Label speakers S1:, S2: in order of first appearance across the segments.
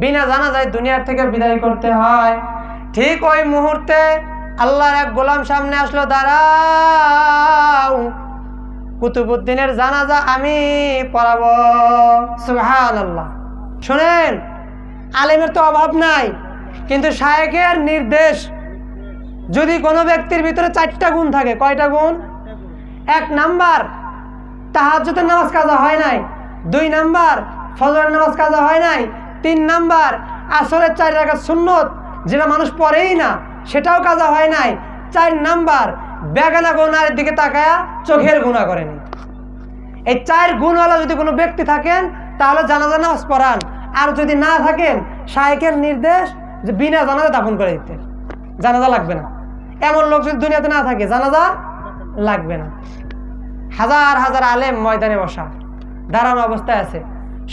S1: বিনা জানা যায় দুনিয়ার থেকে বিদায় করতে হয়। ঠিক ওই মুহূর্তে আল্লাহর এক গোলাম সামনে আসলো, দাঁড়াও, কুতুবুদ্দিনের জানাজা আমি পড়াবো। সুহান আল্লাহ শোনেন, আলেমের তো অভাব নাই, কিন্তু শায়েকের নির্দেশ, যদি কোনো ব্যক্তির ভিতরে চারটা গুণ থাকে, কয়টা গুণ? এক নাম্বার, তাহাজ্জুদের নামাজ কাজা হয় নাই। দুই নাম্বার, ফজরের নামাজ কাজা হয় নাই। তিন নাম্বার, আসরের চার রাখা সুন্নত, যেটা মানুষ পড়েই না, সেটাও কাজা হয় নাই। চার নাম্বার, বেগানা গোনার দিকে তাকায়া চোখের গুণা করেনি। এই চার গুণওয়ালা যদি কোনো ব্যক্তি থাকেন, তাহলে জানাজা নামাজ পড়ান। আর যদি না থাকেন, শায়েকের নির্দেশ যে বিনা জানাজা দাফন করে দিতে। জানাজা লাগবে না। এমন লোক যদি দুনিয়াতে না থাকে, জানাজা লাগবে না। হাজার হাজার আলেম ময়দানে বসা, দাঁড়ানো অবস্থায় আছে।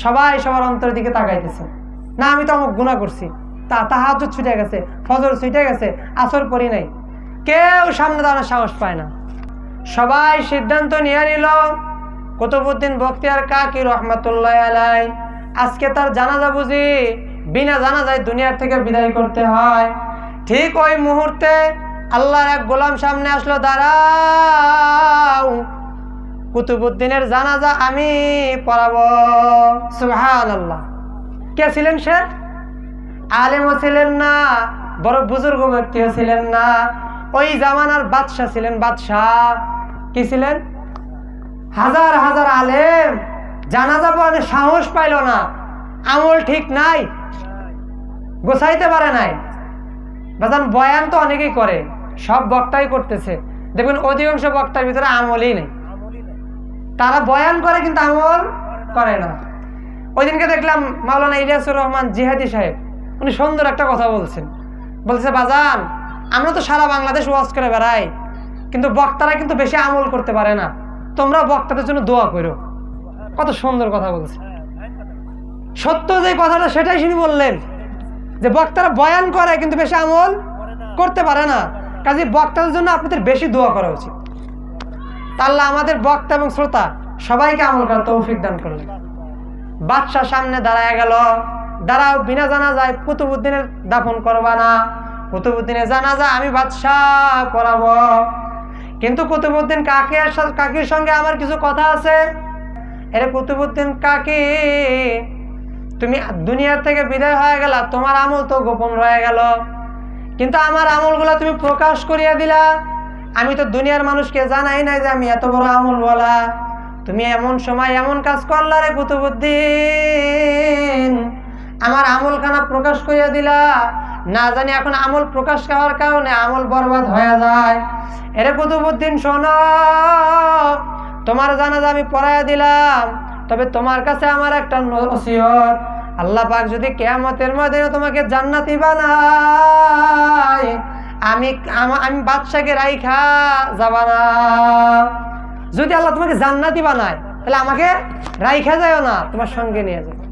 S1: সবাই সবার অন্তরের দিকে তাকাইতেছে। না, আমি তো অমুক গুণা করছি। তা তাহাজ ছুটে গেছে, ফজর ছুটে গেছে, আসর করি নাই। কেউ সামনে দাঁড়ানোর সাহস পায় না। সবাই সিদ্ধান্ত নিয়ে নিল কুতুবুদ্দিন বখতিয়ার কাকি রহমতুল্লাহ আলাই আজকে তার জানাজা বুঝি বিনা জানাজায় দুনিয়ার থেকে বিদায় করতে হয়। ঠিক ওই মুহূর্তে আল্লাহর এক গোলাম সামনে আসলো, দাঁড়াও। কুতুবুদ্দিনের জানাজা আমি পড়াবো। সুহান আল্লাহ কে ছিলেন সে? আলেমও ছিলেন না, বড় বুজুর্গ ব্যক্তিও ছিলেন না। ওই জামানার বাদশাহ ছিলেন, বাদশাহ। কি ছিলেন? হাজার হাজার আলেম। জানাজা পড়ানোর সাহস পাইল না। আমল ঠিক নাই। গোছাইতে পারে নাই। বাজান, বয়ান তো অনেকেই করে। সব বক্তাই করতেছে। দেখবেন অধিকাংশ বক্তার ভিতরে আমলই নেই। তারা বয়ান করে কিন্তু আমল করে না। ওই দিনকে দেখলাম মাওলানা ইলিয়াসুর রহমান জিহাদি সাহেব, উনি সুন্দর একটা কথা বলছেন। বলছে, বাজান, আমরা তো সারা বাংলাদেশ ওয়াজ করে বেড়াই, কিন্তু বক্তারা কিন্তু বেশি আমল করতে পারে না। তোমরা বক্তাদের জন্য দোয়া করো। কত সুন্দর কথা বলছে। সত্য যে কথাটা সেটাই তিনি বললেন, যে বক্তারা বয়ান করে কিন্তু বেশি আমল করতে পারে না। কাজে বক্তাদের জন্য আপনাদের বেশি দোয়া করা উচিত। আল্লাহ আমাদের বক্তা এবং শ্রোতা সবাইকে আমল করার তৌফিক দান করলেন বাদশাহ সামনে দাঁড়ায় গেল। দাঁড়াও, বিনা জানা যায় কুতুবুদ্দিনের দাফন করবা না। কুতুবুদ্দিনের জানাজা আমি বাদশাহ করাবো। কিন্তু কুতুবুদ্দিন কাকে কাকির সঙ্গে আমার কিছু কথা আছে? এরে কুতুবুদ্দিন কাকি, তুমি দুনিয়ার থেকে বিদায় হয়ে গেলা, তোমার আমল তো গোপন রয়ে গেল। কিন্তু আমার আমলগুলো তুমি প্রকাশ করিয়া দিলা। আমি তো দুনিয়ার মানুষকে জানাই নাই যে আমি এত বড় আমল বলা তুমি এমন সময় এমন কাজ করলা রে কুতুবুদ্দিন। আমার আমলখানা প্রকাশ করিয়া দিলা। না জানি এখন আমল প্রকাশ করার কারণে আমল বরবাদ হয়ে যায়। এরে কুতুবুদ্দিন, শোনো, তোমার জানাজা আমি পড়াইয়া দিলাম। তবে তোমার কাছে আমার একটা নসিহত। আল্লাহ পাক যদি কেয়ামতের মধ্যে তোমাকে জান্নাতি বানায় আমি আমা- বাদশাকে রাইখা যাবা না যদি আল্লাহ তোমাকে জান্নাতি বানায়, তাহলে আমাকে রাইখা যায় না, তোমার সঙ্গে নিয়ে যাবে